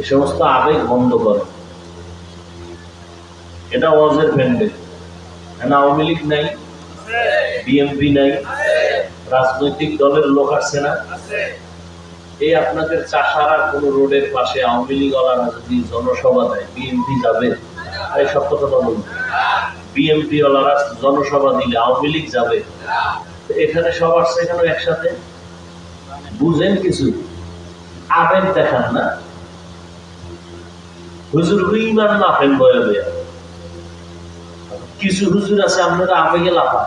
এ সমস্ত আবেগ বন্ধ করে। এটা ওয়াজের প্যান্ডেল এখানে আওয়ামী লীগ নাই? বিএমপি নাই? রাজনৈতিক দলের লোক আসছে না? এই আপনাদের চাষারা কোন রোডের পাশে আওয়ামী লীগ ওয়ালারা যদি জনসভা দেয়, বিএনপি যাবে? এই সত্য কথা বলুন বিএনপি ওয়ালারা জনসভা দিলে আওয়ামী লীগ যাবে? এখানে সব আসছে এখানে একসাথে? বুঝেন কিছু। আবেগ দেখান না। হুজুর ইমান না ফেল বয়ে বয়ে কিছু হুজুর আছে লাফান।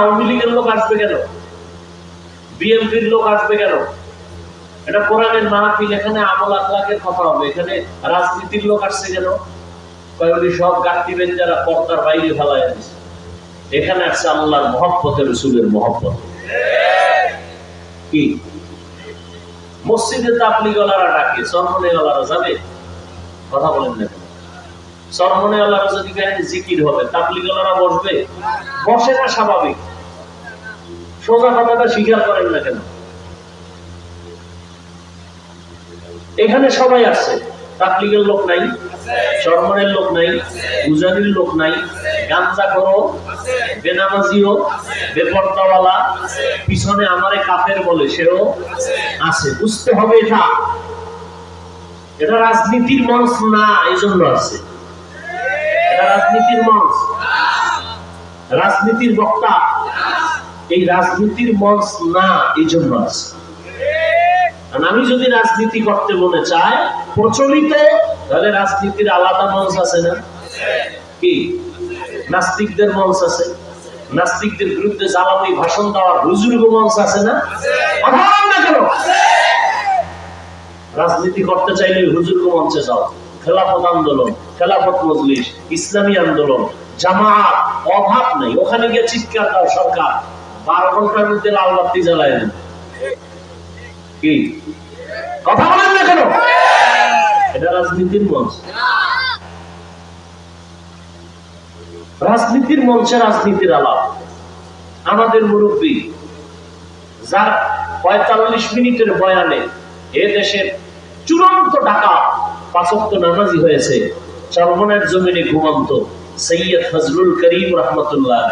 আওয়ামী লীগের লোক আসবে কেন? লোক আসবে কেন? এটা কোরআনের মাহফিল, এখানে আমল আখলাকের কথা হবে। এখানে রাজনীতির লোক আসছে কেন? কয়েকটি সব গাঁটি বেঞ্জারা পর্দার বাইরে ফেলায় দিচ্ছে এখানে আসছে আল্লাহর মহব্বতের রসুলের মহব্বত। কি? মসজিদে তাবলিগলারা ডাকে সরমনেওয়ালারা যাবে কথা বলেন না চরমনে গলারা যদি কাহিনী জিকির হবে তাবলিগলারা বসবে? বসে না স্বাভাবিক। সোজা কথাটা স্বীকার করেন না কেন? এখানে সবাই আছে তাবলিগের লোক নাই সরমনের লোক নাই উজানির লোক নাই, গাঞ্জা করো, বেনামাজিও, বেপর্দাওয়ালা, পিছনে আমারে কাফের বলে, সেও আছে। বুঝতে হবে এটা। এটা রাজনীতির মঞ্চ না এই জন্য আছে। এটা রাজনীতির মঞ্চ। রাজনীতির বক্তা। এই রাজনীতির মঞ্চ না এই জন্য আছে। আমি যদি রাজনীতি করতে মনে চাই, প্রচলিত, তাহলে রাজনীতির আলাদা মঞ্চ আছে না? কি? নাস্তিকদের মঞ্চ আছে। নাস্তিকদের বিরুদ্ধে জ্বালানি ভাষণ দেওয়ার হুজুর্গ মঞ্চ আছে না? রাজনীতি করতে চাইলে হুজুর্গ মঞ্চে যাও। খেলাফত আন্দোলন, খেলাফত মজলিস, ইসলামী আন্দোলন, জামাত, অভাব নেই। ওখানে গিয়ে চিৎকার দাও সরকার। বারো ঘণ্টার মধ্যে লাল বাতি জ্বালায় কথা বলেন না কেন? এটা রাজনীতির মঞ্চ। রাজনীতির মঞ্চে রাজনীতির আলাপ। আমাদের মুরব্বী, যার পঁয়তাল্লিশ মিনিটের বয়ানে এ দেশের চূড়ান্ত টাকা পাঁচক্ত নামাজি হয়েছে, চরমনের জমিনে ঘুমন্ত সৈয়দ ফজলুল করিম রহমতুল্লাহ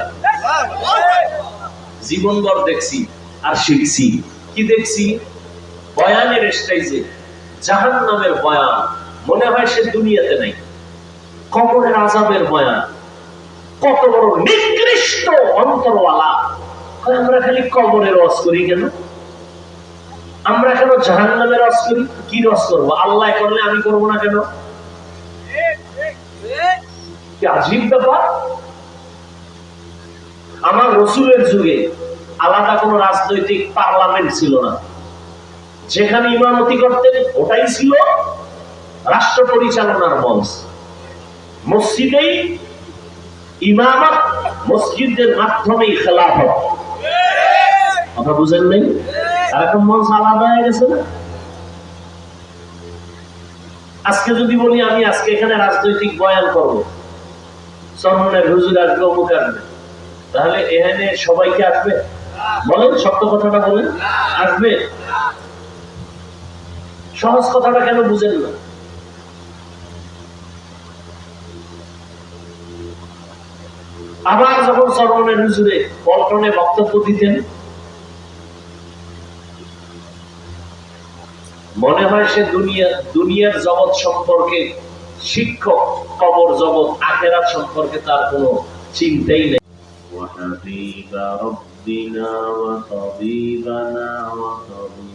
জীবনভর দেখছি আর শিখছি। কি দেখছি? বয়ানের স্টাইজে জাহান নামের বয়ান, মনে হয় সে দুনিয়াতে নাই। কবরের আজাবের বয়ান, কত বড় নিকৃষ্ট অন্তরওয়ালা। আমরা খালি কবরের রস করি কেন? আমরা কেন জাহান নামের রস করি? কি রস করব? আল্লাহ করলে আমি করব না কেন? আজীব ব্যাপার? আমার রসুলের যুগে আলাদা কোন রাজনৈতিক পার্লামেন্ট ছিল না। যেখানে ইমামতি করতেন, ওটাই ছিল রাষ্ট্র পরিচালনার মঞ্চ। মসজিদেই ইমামত মসজিদের মাধ্যমেই খেলাফত। কথা বুঝেন নাই? এখন মঞ্চ আলাদা হয়ে গেছে না? আজকে যদি বলি, আমি আজকে এখানে রাজনৈতিক বয়ান করব। সরমনের হুজুর আসবে, অমুক আসবে। তাহলে এখানে সবাইকে আসবে? বলেন, সত্য কথাটা বলেন। আসবে? সহজ কথাটা কেন বুঝেন না আবার যখন সরমনের হুজুরে পল্টনে বক্তব্য দিতেন মনে হয় সে দুনিয়া দুনিয়ার জগৎ সম্পর্কে শিক্ষক কবর জগৎ আখেরাত সম্পর্কে তার কোনো চিন্তাই নেই وحبيب ربنا وطبيبنا وطبيب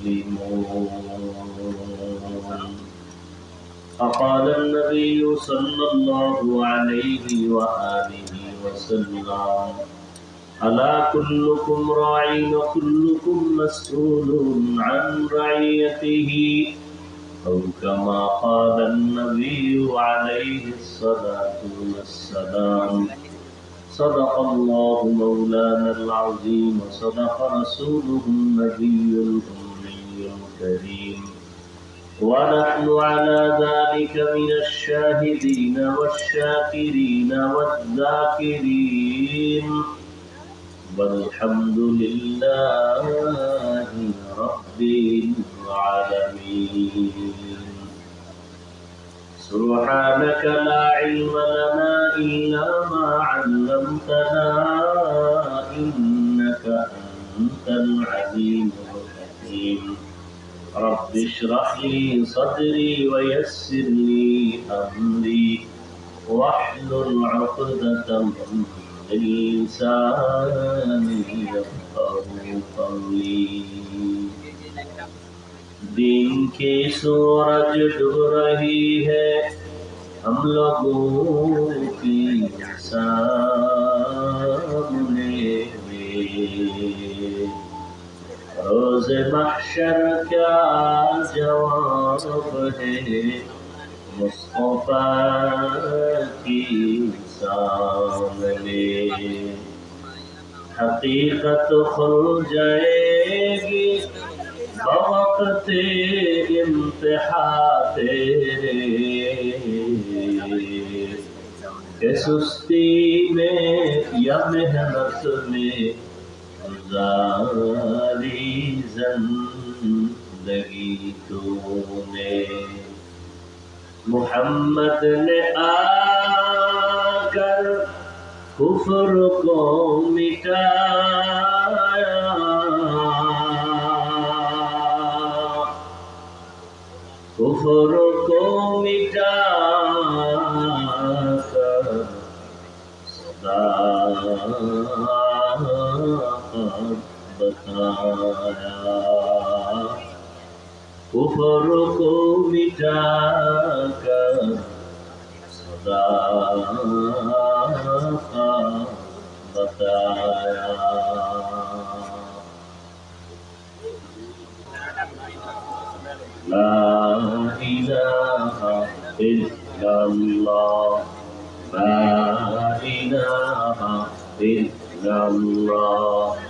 مسلمون فقال النبي صلى الله عليه وآله وسلم ألا كلكم راع وكلكم مسؤول عن رعيته؟ أو كما قال النبي عليه الصلاة والسلام صدق الله مولانا العظيم وصدق رسوله النبي الأمي الكريم. ونحن على ذلك من الشاهدين والشاكرين والذاكرين. والحمد لله رب العالمين. سبحانك لا علم لنا إلا ما علمتنا إنك أنت العليم الحكيم. رب اشرح لي صدري ويسر لي أمري. واحلل عقدة من لسان يفقه قولي. دين کی سورج ڈب رہی ہے ہم لوگوں کی سان روز محشر کیا جواب ہے؟ مصطفیٰ کی سامنے۔ حقیقت کھل جائے گی۔ بوقت امتحا تیرے۔ کہ سستی میں یا محنت میں گزاری زندگی تو نے محمد نے آ کر کفر کو مٹا بقايا كفرك متاك صداق بقايا لا إله إلا الله لا إله إلا الله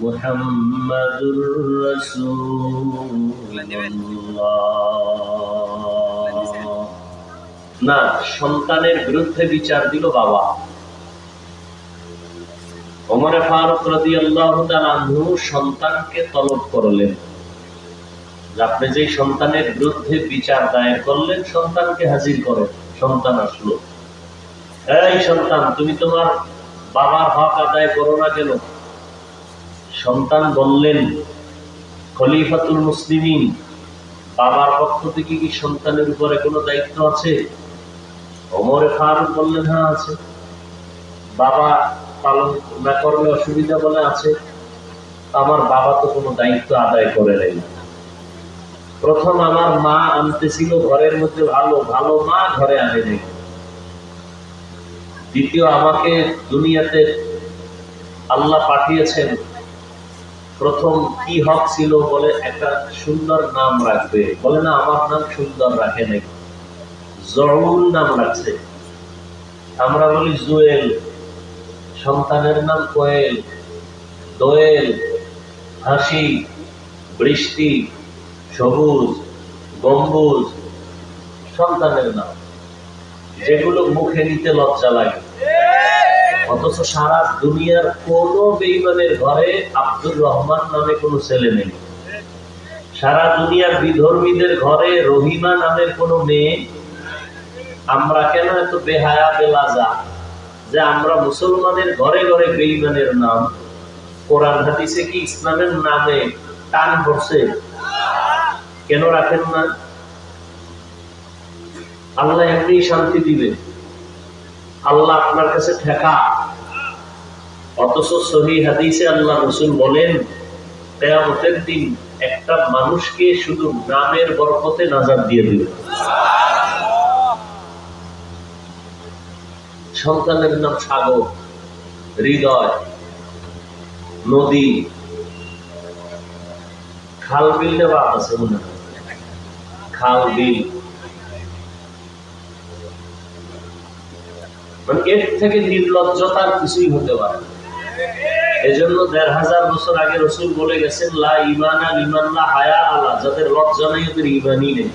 محمد رسول الله না সন্তানের বিরুদ্ধে বিচার দিল বাবা ওমরে ফারুক রাদিয়াল্লাহু তাআলা আনহু সন্তানকে তলব করলেন যে আপনি যে সন্তানের বিরুদ্ধে বিচার দায়ের করলেন সন্তানকে হাজির করেন সন্তান আসলো এই সন্তান তুমি তোমার বাবার হক আদায় করো না কেন সন্তান বললেন, খলিফাতুল মুসলিমিন, বাবার পক্ষ থেকে কি সন্তানের উপরে কোনো দায়িত্ব আছে? অমরে ফারুক বললেন হ্যাঁ আছে। বাবা পালন না করলে অসুবিধা বলে আছে। আমার বাবা তো কোনো দায়িত্ব আদায় করে নেই প্রথম আমার মা আনতেছিল ঘরের মধ্যে ভালো ভালো মা ঘরে আনে নেই দ্বিতীয়, আমাকে দুনিয়াতে আল্লাহ পাঠিয়েছেন প্রথম কি হক ছিল বলে একটা সুন্দর নাম রাখবে। বলে না, আমার নাম সুন্দর রাখে নাই। জরুল নাম রাখছে। আমরা বলি জুয়েল। সন্তানের নাম কোয়েল। দোয়েল। হাসি। বৃষ্টি। সবুজ। গম্বুজ। সন্তানের নাম। যেগুলো মুখে নিতে লজ্জা লাগে। অথচ সারা দুনিয়ার কোন বেইমানের ঘরে আব্দুর রহমান নামে কোনো ছেলে নেই। সারা দুনিয়ার বিধর্মীদের ঘরে রহিমা নামের কোনো মেয়ে। আমরা কেন এত বেহায়া বেলাজা যে আমরা মুসলমানের ঘরে ঘরে বেইমানের নাম? কোরআন হাদিসে কি ইসলামের নামে টান পড়ছে? কেন রাখেন না? আল্লাহ এমনি শান্তি দিবে। আল্লাহ আপনার কাছে ঠেকা। অথচ সহি হাদিসে আল্লাহ রসুল বলেন, কেয়ামতের দিন একটা মানুষকে শুধু নামের বরকতে নাজার দিয়ে দিবে। সন্তানের নাম সাগর, হৃদয়, নদী। খাল বিল দেওয়া আছে মনে খাল বিল। মানে এর থেকে নির্লজ্জতার কিছুই হতে পারে। এজন্য দেড় হাজার বছর আগে রসুল বলে গেছেন, লা ইমানা হায়া আলা যাদের লজ্জা নেই ওদের ইমানই নেই।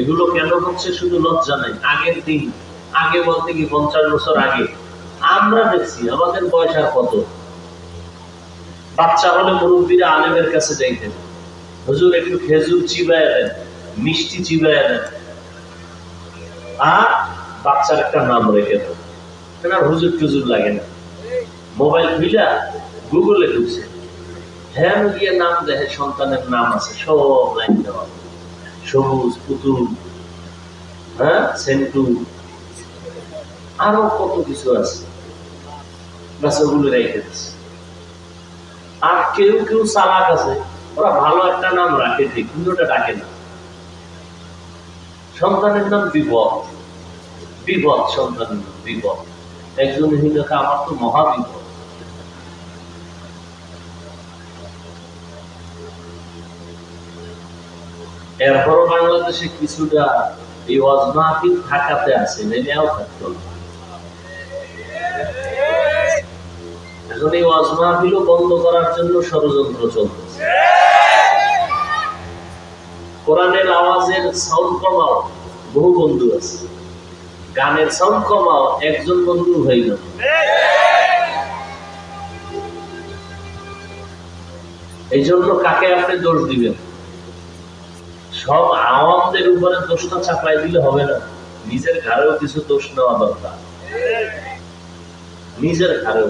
এগুলো কেন হচ্ছে? শুধু লজ্জা নাই, আগের দিন, আগে বলতে কি পঞ্চাশ বছর আগে? আমরা দেখছি, আমাদের বয়স আর কত? বাচ্চা হলে মুরব্বীরা আলেমের কাছে যাইতেন। হুজুর, একটু খেজুর চিবায় দেন, মিষ্টি চিবায় দেন। আর বাচ্চার একটা নাম রেখে দেন। হুজুর টুজুর লাগে না। মোবাইল খুলে গুগলে ঢুকছে। হ্যাঁ গিয়ে নাম দেখে সন্তানের নাম আছে, সব লাইন দেওয়া। সবুজ, পুতুল হ্যাঁ সেন্টু, আরও কত কিছু আছে। রেখে দিচ্ছে আর কেউ কেউ চালাক আছে, ওরা ভালো একটা নাম রাখে ঠিক, কিন্তু ওটা ডাকে না। সন্তানের নাম বিপদ। বিপদ সন্তানের নাম, বিপদ। একজন হিন্দুকে আমার তো মহা এরপরও বাংলাদেশে কিছুটা এই অজমাহিন থাকাতে আছে নেনেও থাকতো এখন এই অজমাহিলও বন্ধ করার জন্য ষড়যন্ত্র চলতেছে। কোরআনের আওয়াজের সাউন্ড কমাও, বহু বন্ধু আছে। গানের সাউন্ড কমাও, একজন বন্ধু হইল এই জন্য কাকে আপনি দোষ দিবেন? সব আওয়ামদের উপরে দোষটা চাপাই দিলে হবে না নিজের ঘরেও কিছু দোষ নেওয়া দরকার নিজের ঘরেও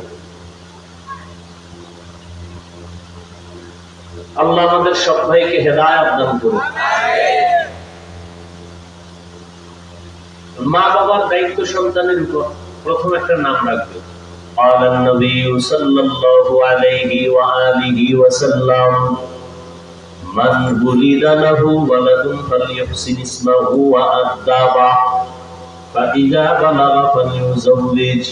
আল্লাহ আমাদের সব ভাইকে হেদায়ত দান করুন মা বাবার দায়িত্ব সন্তানের উপর প্রথম একটা নাম রাখবে قال النبي صلى الله عليه وآله وسلم من ولد له ولد فليحسن اسمه وأدبه فإذا بلغ فليزوج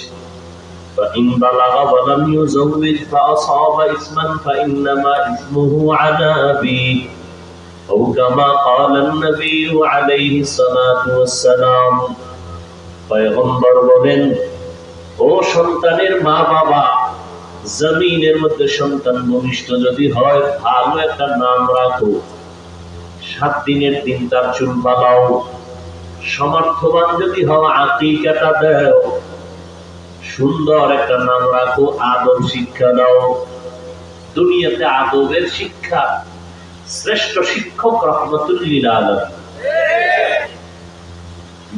فإن بلغ ولم يزوج فأصاب اسما فإنما اسمه على أبيه أو كما قال النبي عليه الصلاة والسلام পয়গম্বর বলেন ও সন্তানের মা বাবা জমিনের মধ্যে সন্তান ভূমিষ্ঠ যদি হয়, ভালো একটা নাম রাখো। সাত দিনের দিন তার চুল পালাও সমর্থবান যদি হও, আকিকাটা দেও। সুন্দর একটা নাম রাখো, আদব শিক্ষা দাও। দুনিয়াতে আদবের শিক্ষা, শ্রেষ্ঠ শিক্ষক রহমতুল্লিল আলম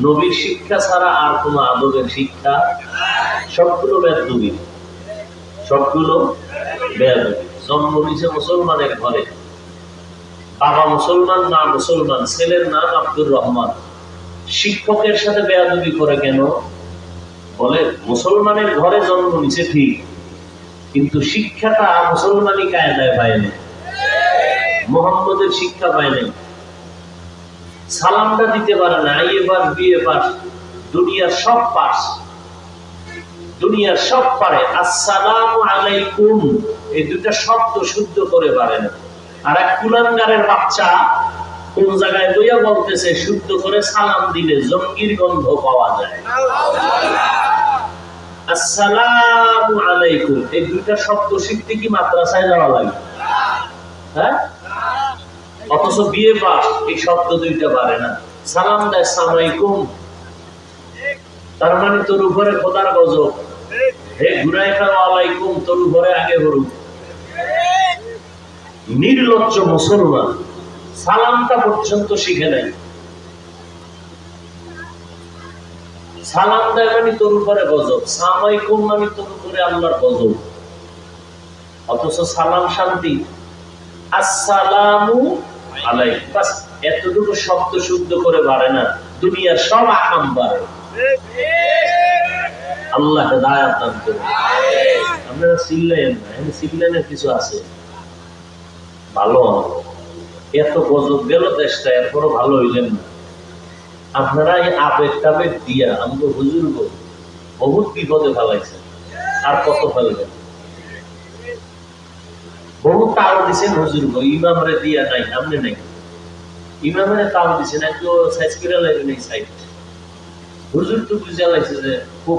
নবীর শিক্ষা ছাড়া আর কোনো আদবের শিক্ষা, সবগুলো বেদবি সবগুলো জন্ম নিছে মুসলমানের ঘরে। বাবা মুসলমান, মা মুসলমান, ছেলের নাম আব্দুর রহমান। শিক্ষকের সাথে বেয়াদবি করে কেন? বলে, মুসলমানের ঘরে জন্ম নিছে ঠিক, কিন্তু শিক্ষাটা মুসলমানই কায়দায় পায়নি মোহাম্মদের শিক্ষা পায় নাই সালামটা দিতে পারে না, আইএ পাস, বিএ পাস, দুনিয়ার সব পাস। দুনিয়ার সব পারে, আসসালাম আলাইকুম। এই দুটা শব্দ শুদ্ধ করে পারে না। আর এক কুলাঙ্গারের বাচ্চা কোন জায়গায় বইয়া বলতেছে, শুদ্ধ করে সালাম দিলে জঙ্গির গন্ধ পাওয়া যায়। আসসালামু আলাইকুম। এই দুইটা শব্দ শিখতে কি মাদ্রাসায় যাওয়া লাগে? হ্যাঁ? অথচ বিয়ে পাস, এই শব্দ দুইটা পারে না। সালাম দেয় সালামাইকুম তার মানে তোর উপরে খোদার গজব। নির্লজ্জ মুসলমান সালামটা পর্যন্ত শিখে সালাম দেয় মানে গজব মানে আল্লাহর গজব। অথচ সালাম শান্তি। আসসালামু আলাইকুম। বাস, এতটুকু শব্দ শুদ্ধ করে বাড়ে না, দুনিয়ার সব আকাম পারে আল্লাহ হেদায়াত দান করুন আপনারা চিল্লেন না এখানে কিছু আছে। ভালো এত গজব গেল দেশটা এরপরও ভালো হইলেন না। আপনারা এই আবেগ টাবেগ দিয়া আমাকে হুজুর বহুত বিপদে ফেলাইছেন। আর কত ফেলবেন? বহু তাও দিছেন হুজুর গো ইমামরে দিয়া নাই সামনে নাই। ইমামরে তাও দিছেন একটু সাইজ করে লাগে নাই সাইড। হুজুর তো বুঝে লাগছে যে খুব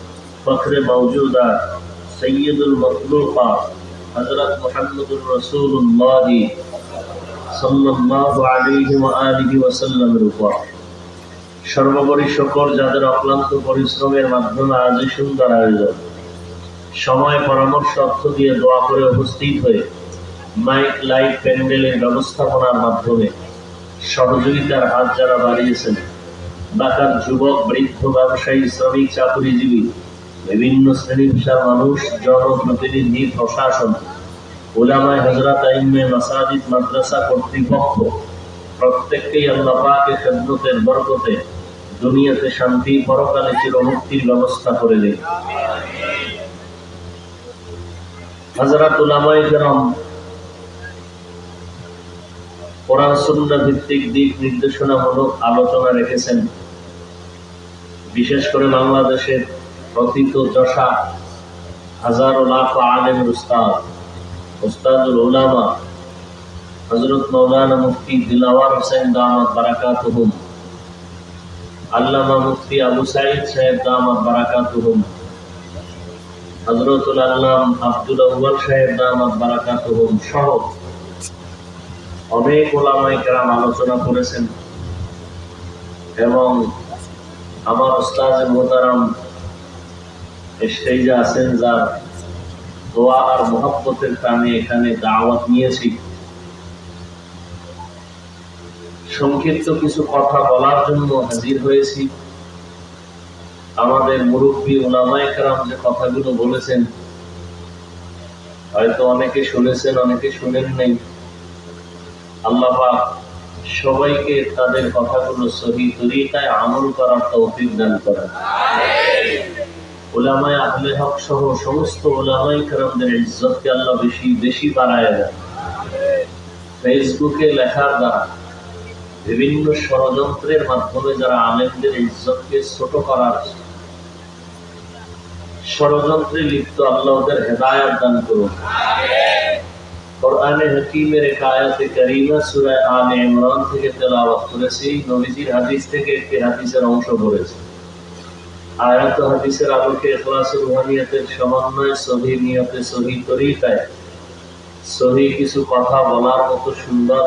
ফখরে মৌজুদা সৈয়দুল মখলুকা হজরত মোহাম্মদুর রসুল্লাহ সাল্লাহ আলিহি ও আলিহি ওসাল্লামের উপর। সর্বোপরি শকর যাদের অক্লান্ত পরিশ্রমের মাধ্যমে আজ সুন্দর আয়োজন। সময় পরামর্শ অর্থ দিয়ে দোয়া করে উপস্থিত হয়ে মাইক, লাইট, প্যান্ডেলের ব্যবস্থাপনার মাধ্যমে সহযোগিতার হাত যারা বাড়িয়েছেন ঢাকার যুবক, বৃদ্ধ, ব্যবসায়ী, শ্রমিক, চাকরিজীবী বিভিন্ন শ্রেণি পেশার মানুষ জনপ্রতিনিধি প্রশাসন উলামায় হজরত আইমে মাসাজিদ মাদ্রাসা কর্তৃপক্ষ, প্রত্যেককেই খেদমতের বরকতে দুনিয়াতে শান্তি পরকালে চিরমুক্তির ব্যবস্থা করে হজরত উলামায়ে কেরাম ভিত্তিক দিক নির্দেশনামূলক আলোচনা রেখেছেন। বিশেষ করে বাংলাদেশের প্রথিত যশা, হাজারো লাখ আলেম উস্তাদ, উস্তাদুল হজরত মৌলানা মুফতি দিলাওয়ার হোসেন বারাকাতুহুম, আল্লামা মুফতি আবু সাইদ সাহেব বারাকাতুহুম হজরতুল আল্লাম আব্দুল সাহেব দামাত বারাকাতুহুম সহ অনেক ওলামাই কেরাম আলোচনা করেছেন এবং আমার ওস্তাদ মোতারাম স্টেজে আছেন যার দোয়া আর মহব্বতের টানে এখানে দাওয়াত নিয়েছি। সংক্ষিপ্ত কিছু কথা বলার জন্য হাজির হয়েছি। আমাদের মুরব্বী ওলামায় কারাম যে কথাগুলো বলেছেন, হয়তো অনেকে শুনেছেন, অনেকে শুনেন নাই। আল্লাহ সবাইকে তাদের কথাগুলো সহি তরিকায় আমল করার তৌফিক দান করেন। ওলামায় আহলে হক সহ সমস্ত ওলামাই ইজ্জতকে আল্লাহ বেশি বেশি বাড়ায় দেন। ফেসবুকে লেখার দ্বারা বিভিন্ন ষড়যন্ত্রের মাধ্যমে যারা আলেমদের ইজ্জতকে ছোট করার ষড়যন্ত্রে লিপ্ত, আল্লাহ ওদের হেদায়ত দান করুন। কোরআনে হাকিমের এক কারিমা সূরা আলে ইমরান থেকে তেলাওয়াত করেছি। নবীজির হাদিস থেকে একটি হাদিসের অংশ পড়েছি। আয়াত হাদিসের আলোকে রুহানিয়াতের সমন্বয়ে সহি নিয়তে সহি তরিকায় সহি কিছু কথা বলার মতো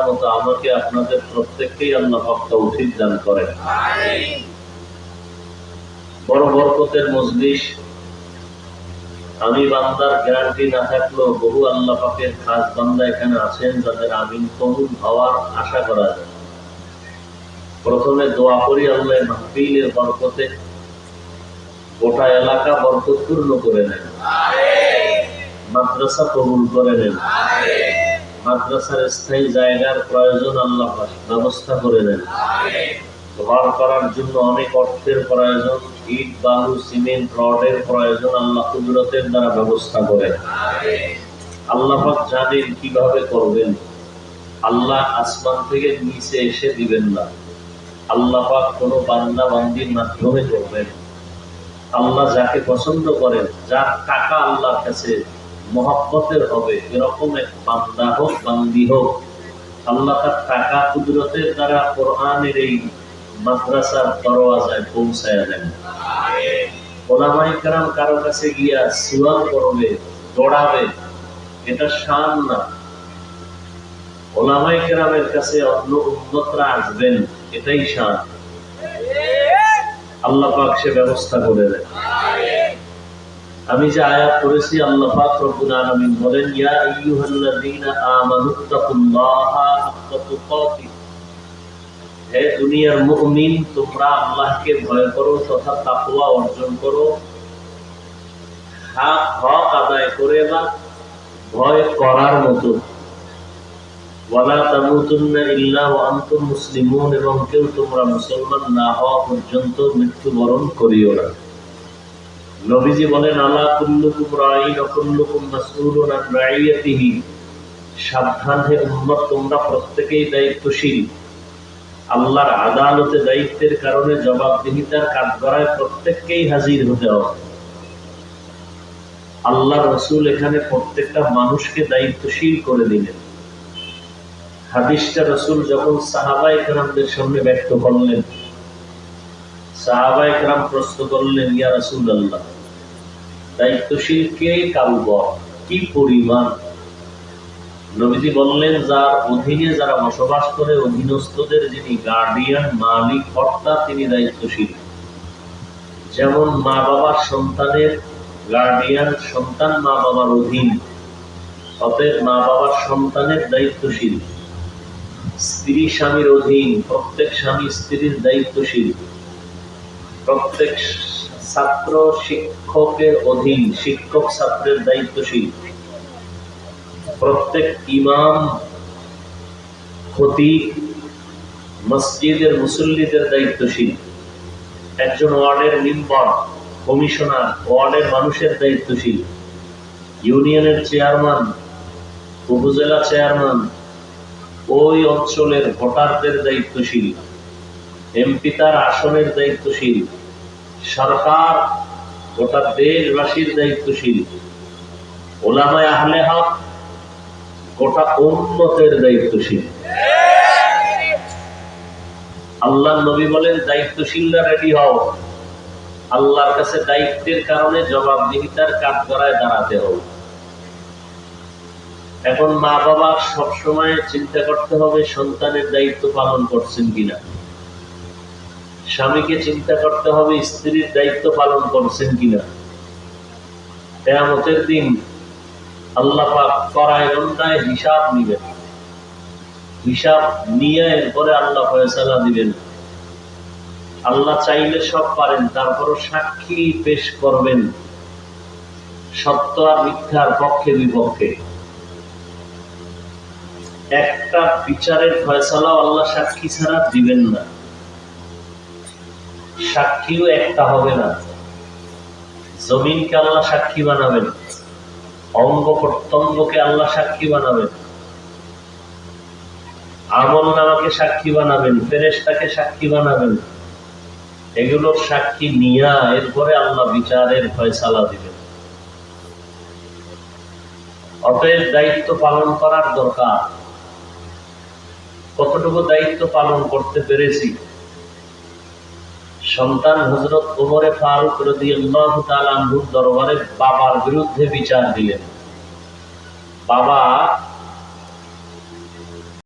মতো আমাকে আপনাদের প্রত্যেককেই পাক তৌফিক দান করেন। বড় বরকতের মজলিস। আমি বান্দার গ্যারান্টি না থাকলেও বহু আল্লাহ পাকের খাস বান্দা এখানে আছেন, যাদের আমিন কবুল হওয়ার আশা করা যায়। প্রথমে দোয়া করি আল্লাহ মাহফিলের বরকতে। গোটা এলাকা বরকতপূর্ণ করে নেন। মাদ্রাসা কবুল করে নেন। মাদ্রাসার স্থায়ী জায়গার প্রয়োজন আল্লাহ ব্যবস্থা করে নেন ঘর করার জন্য অনেক অর্থের প্রয়োজন ইট বালু সিমেন্ট রডের প্রয়োজন আল্লাহ কুদরতের দ্বারা ব্যবস্থা করেন আল্লাহ জানেন কীভাবে করবেন। আল্লাহ আসমান থেকে নিচে এসে দিবেন না। আল্লাহফাক কোনো বান্দা বান্দির মাধ্যমে করবেন। আল্লাহ যাকে পছন্দ করেন, যার টাকা আল্লাহর কাছে মহব্বতের হবে, এরকম এক বান্দা হোক, বান্দি হোক, আল্লাহ তার টাকা কুদরতের দ্বারা কোরআনের এই মাদ্রাসার দরওয়াজায় পৌঁছায় দেন। ওলামাই কারও কাছে গিয়া সুয়াল করবে, দৌড়াবে, এটা শান না। ওলামাই কেরামের কাছে অন্য উন্নতরা আসবেন, এটাই শান। আল্লাহ পাক সে ব্যবস্থা করে দেন। আমি যে আয়াত করেছি, আল্লাহ পাক রব্বুল আলামিন বলেন, ইয়া আইয়ুহাল্লাযীনা আমানুত্তাকুল্লাহা হাক্কা তুকাতিহ। হে দুনিয়ার মুমিন, তোমরা আল্লাহকে ভয় করো তথা তাকওয়া অর্জন করো। হক আদায় করে বা ভয় করার মতো প্রত্যেকেই দায়িত্বশীল। আল্লাহর আদালতে দায়িত্বের কারণে জবাবদিহিতার কাঠগড়ায় প্রত্যেককেই হাজির হতে হবে। আল্লাহ রসুল এখানে প্রত্যেকটা মানুষকে দায়িত্বশীল করে দিলেন। হাদিসটা রসুল যখন সাহাবা একরামদের সামনে ব্যক্ত করলেন সাহাবা একরাম প্রশ্ন করলেন, ইয়া রসুল আল্লাহ দায়িত্বশীল কে কাউব কি পরিমাণ? নবীজি বললেন, যার অধীনে যারা বসবাস করে, অধীনস্থদের যিনি গার্ডিয়ান মালিক, কর্তা, তিনি দায়িত্বশীল। যেমন মা বাবার সন্তানের গার্ডিয়ান সন্তান মা বাবার অধীন, অতএব মা বাবার সন্তানের দায়িত্বশীল। স্ত্রী স্বামীর অধীন, প্রত্যেক স্বামী স্ত্রীর দায়িত্বশীল। প্রত্যেক ছাত্র শিক্ষকের অধীন, শিক্ষক ছাত্রের দায়িত্বশীল। প্রত্যেক ইমাম, খতিব, মসজিদের মুসল্লিদের দায়িত্বশীল। একজন ওয়ার্ডের মেম্বার, কমিশনার, ওয়ার্ডের মানুষের দায়িত্বশীল। ইউনিয়নের চেয়ারম্যান, উপজেলা চেয়ারম্যান ওই অঞ্চলের ভোটারদের দায়িত্বশীল, এমপি তার আসনের দায়িত্বশীল, সরকার গোটা দেশবাসীর দায়িত্বশীল ওলামায় আহলে হক গোটা উন্নতের দায়িত্বশীল। আল্লাহ নবী বলেন, দায়িত্বশীলরা রেডি হও। আল্লাহর কাছে দায়িত্বের কারণে জবাবদিহিতার কাজ করায় দাঁড়াতে হবে। এখন মা বাবা সবসময় চিন্তা করতে হবে সন্তানের দায়িত্ব পালন করছেন কিনা। স্বামীকে চিন্তা করতে হবে স্ত্রীর দায়িত্ব পালন করছেন কিনা। কেয়ামতের দিন আল্লাহ পাক করায় হিসাব নিবেন। হিসাব নিয়ে এরপরে আল্লাহ ফয়সালা দিবেন। আল্লাহ চাইলে সব পারেন, তারপরও সাক্ষী পেশ করবেন। সত্য আর মিথ্যার পক্ষে বিপক্ষে। একটা বিচারের ফয়সালাও আল্লাহ সাক্ষী ছাড়া দিবেন না। সাক্ষীও একটা হবে না। জমিনকে আল্লাহ সাক্ষী বানাবেন। অঙ্গ প্রত্যঙ্গকে আল্লাহ সাক্ষী বানাবেন। আমল নামাকে সাক্ষী বানাবেন, ফেরেশতাকে সাক্ষী বানাবেন। এগুলোর সাক্ষী নিয়া এরপরে আল্লাহ বিচারের ফয়সালা দিবেন। অতএব দায়িত্ব পালন করার দরকার। কতটুকু দায়িত্ব পালন করতে পেরেছি? সন্তান হজরত ওমরে ফারুক রাদিয়াল্লাহু তাআলা আনহুর দরবারে বাবার বিরুদ্ধে বিচার দিলেন। বাবা